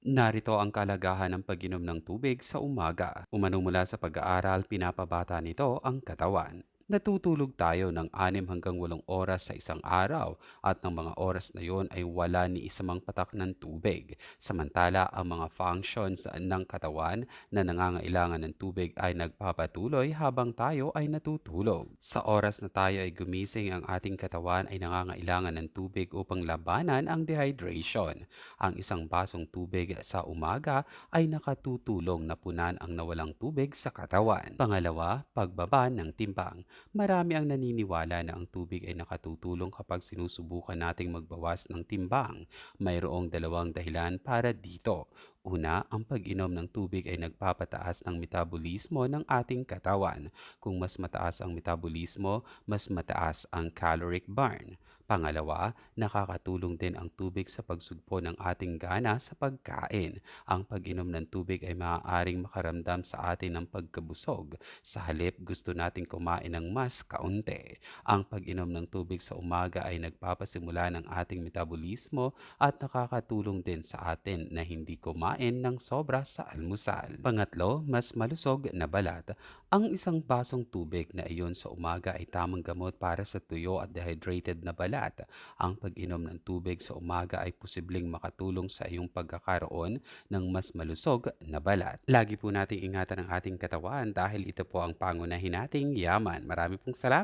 Narito ang kalagahan ng pag-inom ng tubig sa umaga. Umano mula sa pag-aaral, pinapabata nito ang katawan. Natutulog tayo ng 6 hanggang 8 oras sa isang araw at ng mga oras na yon ay wala ni isang patak ng tubig. Samantala, ang mga functions ng katawan na nangangailangan ng tubig ay nagpapatuloy habang tayo ay natutulog. Sa oras na tayo ay gumising, ang ating katawan ay nangangailangan ng tubig upang labanan ang dehydration. Ang isang basong tubig sa umaga ay nakatutulong na punan ang nawalang tubig sa katawan. Pangalawa, pagbaba ng timbang. Marami ang naniniwala na ang tubig ay nakatutulong kapag sinusubukan nating magbawas ng timbang. Mayroong dalawang dahilan para dito. Una, ang pag-inom ng tubig ay nagpapataas ng metabolismo ng ating katawan. Kung mas mataas ang metabolismo, mas mataas ang caloric burn. Pangalawa, nakakatulong din ang tubig sa pagsugpo ng ating gana sa pagkain. Ang pag-inom ng tubig ay maaaring makaramdam sa atin ng pagkabusog. Sa halip, gusto nating kumain ng mas kaunti. Ang pag-inom ng tubig sa umaga ay nagpapasimula ng ating metabolismo at nakakatulong din sa atin na hindi kumain ng sobra sa almusal. Pangatlo, mas malusog na balat. Ang isang basong tubig na iyon sa umaga ay tamang gamot para sa tuyo at dehydrated na balat. Ang pag-inom ng tubig sa umaga ay posibleng makatulong sa iyong pagkakaroon ng mas malusog na balat. Lagi po nating ingatan ang ating katawan dahil ito po ang pangunahin nating yaman. Marami pong salamat.